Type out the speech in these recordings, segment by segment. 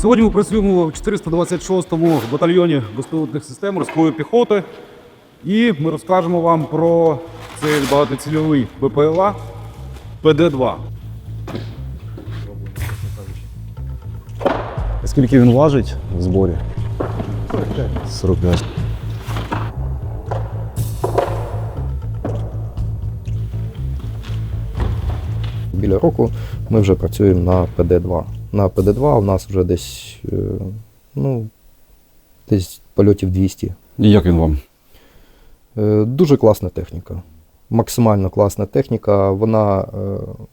Сьогодні ми працюємо в 426-му батальйоні безпілотних систем морської піхоти. І ми розкажемо вам про цей багатоцільовий БПЛА ПД-2. Скільки він важить в зборі? 45. Біля року ми вже працюємо на ПД-2. На ПД-2 у нас вже десь, е, ну, десь польотів 200. І як він вам? Е, Дуже класна техніка. Максимально класна техніка. Вона е,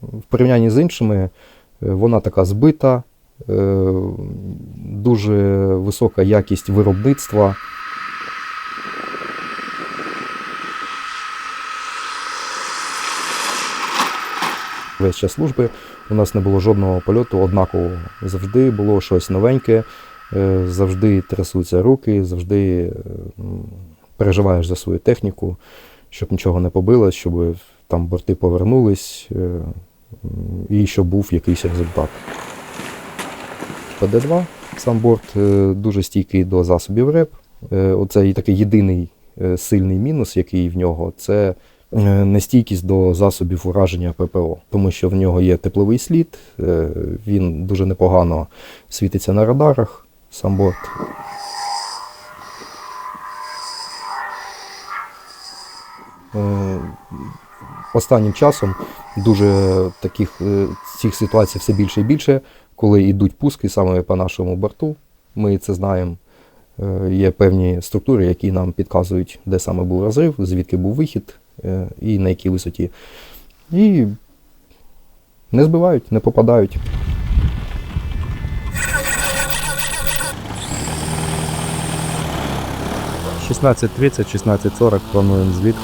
в порівнянні з іншими, вона така збита, дуже висока якість виробництва. Весь час служби у нас не було жодного польоту однакового. Завжди було щось новеньке, е, завжди трясуться руки, завжди е, переживаєш за свою техніку, щоб нічого не побилось, щоб там борти повернулись е, і щоб був якийсь результат. ПД-2, сам борт дуже стійкий до засобів РЕП. Оце такий єдиний сильний мінус, який в нього, це нестійкість до засобів ураження ППО, тому що в нього є тепловий слід, е, він дуже непогано світиться на радарах, сам борт. Е, Останнім часом дуже таких е, цих ситуацій все більше і більше, коли йдуть пуски саме по нашому борту. Ми це знаємо. Е, Є певні структури, які нам підказують, де саме був розрив, звідки був вихід е, і на якій висоті. І не збивають, не попадають. — 16.30, 16.40 плануємо зліт.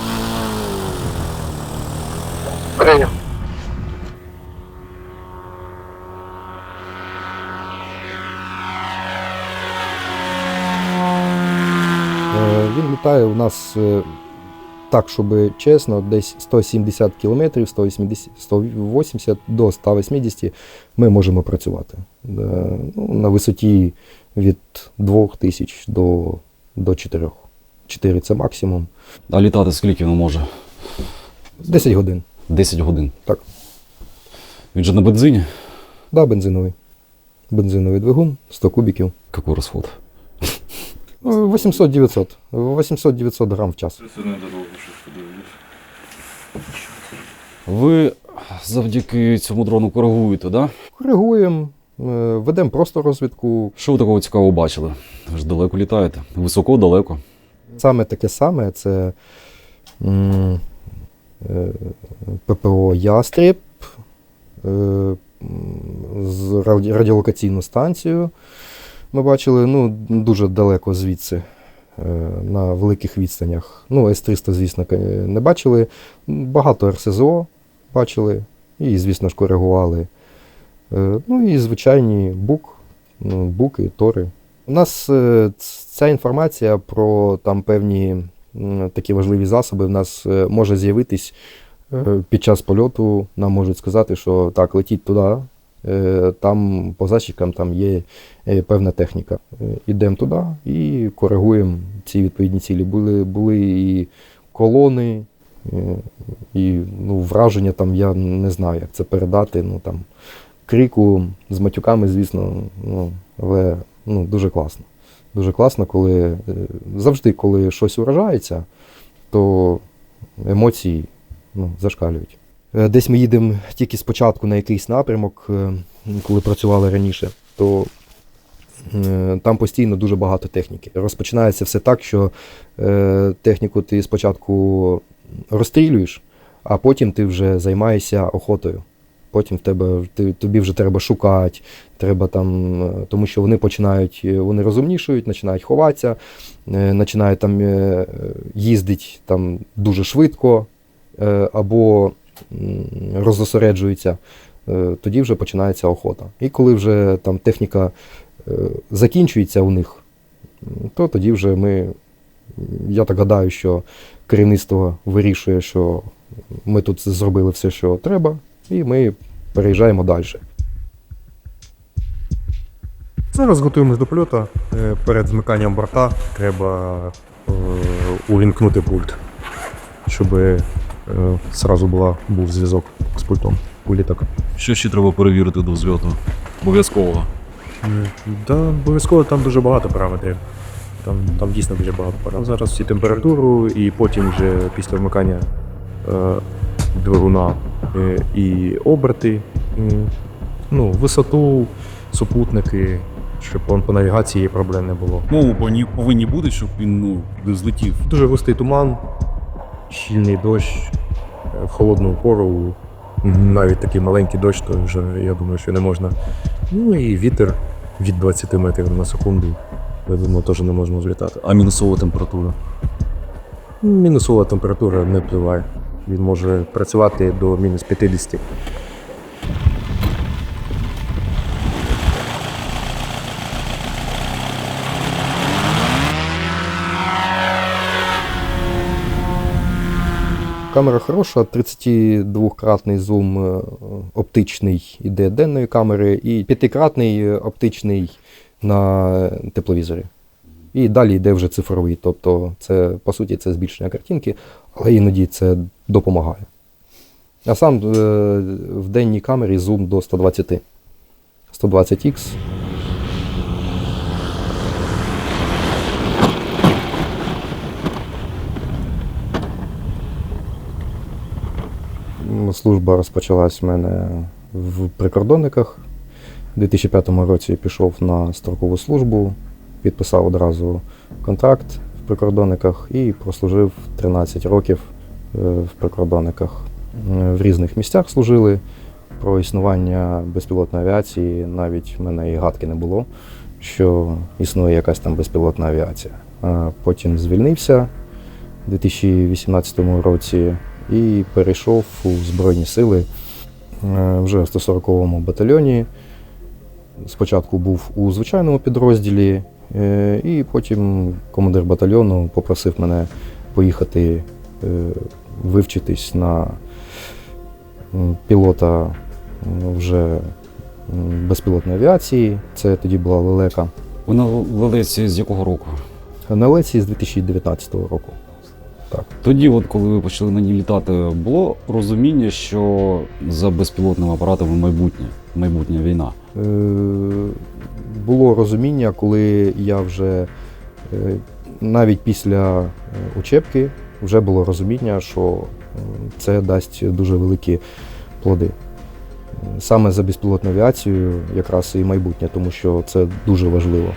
Е, Він літає у нас е, так, щоб чесно, десь 170 км, 180, 180 до 180 ми можемо працювати. Е, Ну, на висоті від 2000 до, до 4. 4 це максимум. А літати скільки він може? 10 годин. 10 годин. Так. Він же на бензині? Да, бензиновий. Бензиновий двигун, 100 кубиків. Який розход? Ну, 800-900. 800-900 грам в час. Ви завдяки цьому дрону коригуєте, так? Да? Коригуємо, е, ведемо просто розвідку. Що ви такого цікавого бачили? Ви ж далеко літаєте. Високо, далеко. Саме таке саме це м, е, ППО Ястріб е, з раді- радіолокаційну станцію. Ми бачили ну, дуже далеко звідси, е, на великих відстанях. Ну, С-300, звісно, не бачили. Багато РСЗО бачили і, звісно ж, коригували. Е, Ну і звичайні бук, ну, буки, тори. У нас е, ця інформація про там певні такі важливі засоби в нас може з'явитись під час польоту. Нам можуть сказати, що так, летіть туди, там по засікам там є е, певна техніка. Е, Ідемо туди і коригуємо ці відповідні цілі. Були, були і колони, е, і ну, враження там я не знаю, як це передати. Ну, там, крику з матюками, звісно, ну, але ну, дуже класно. Дуже класно, коли е, завжди, коли щось уражається, то емоції ну, зашкалюють. Е, Десь ми їдемо тільки спочатку на якийсь напрямок, е, коли працювали раніше, то е, там постійно дуже багато техніки. Розпочинається все так, що техніку ти спочатку розстрілюєш, а потім ти вже займаєшся охотою. Потім в тебе ти, тобі вже треба шукати, треба там, тому що вони починають, вони розумнішують, починають ховатися, починають там їздити там дуже швидко або м, е, тоді вже починається охота. І коли вже там техніка е, закінчується у них, то тоді вже ми, я так гадаю, що керівництво вирішує, що ми тут зробили все, що треба, і ми переїжджаємо далі. Зараз готуємось до польоту. Е, Перед змиканням борта треба увімкнути пульт, щоб е, зразу була, був зв'язок з пультом у літак. Що ще треба перевірити до взльоту? Обов'язково. Да, обов'язково там дуже багато параметрів. Там, там дійсно дуже багато параметрів. Зараз і температуру, і потім вже після вмикання е, двигуна е, і оберти, е, ну, висоту, супутники, щоб по, по навігації проблем не було. Мову повинні, повинні бути, щоб він ну, не злетів. Дуже густий туман, щільний дощ, е, в холодну пору, навіть такий маленький дощ, то вже я думаю, що не можна. Ну і вітер від 20 метрів на секунду. Я думаю, теж не можемо злітати. А мінусова температура. Мінусова температура не впливає. Він може працювати до мінус 50. Камера хороша, 32-кратний зум е, оптичний іде денної камери, і 5-кратний е, оптичний на тепловізорі. І далі йде вже цифровий. Тобто, це, по суті, це збільшення картинки, але іноді це допомагає. А сам е, в денній камері зум до 120. 120X. Ну, Служба розпочалась в мене в прикордонниках. У 2005 році пішов на строкову службу, підписав одразу контракт в прикордонниках і прослужив 13 років е, в прикордонниках. Е, В різних місцях служили. Про існування безпілотної авіації навіть в мене і гадки не було, що існує якась там безпілотна авіація. Потім звільнився у 2018 році і перейшов у Збройні сили е, вже в 140-му батальйоні. Спочатку був у звичайному підрозділі, е, і потім командир батальйону попросив мене поїхати е, вивчитись на пілота вже безпілотної авіації. Це тоді була лелека. Вона ведеться з якого року? На леці з 2019 року. Тоді, от коли ви почали на ній літати, було розуміння, що за безпілотними апаратами майбутнє, майбутня війна. Е, було розуміння, коли я вже е, навіть після е, учебки вже було розуміння, що це дасть дуже великі плоди. Саме за безпілотну авіацію якраз і майбутнє, тому що це дуже важливо.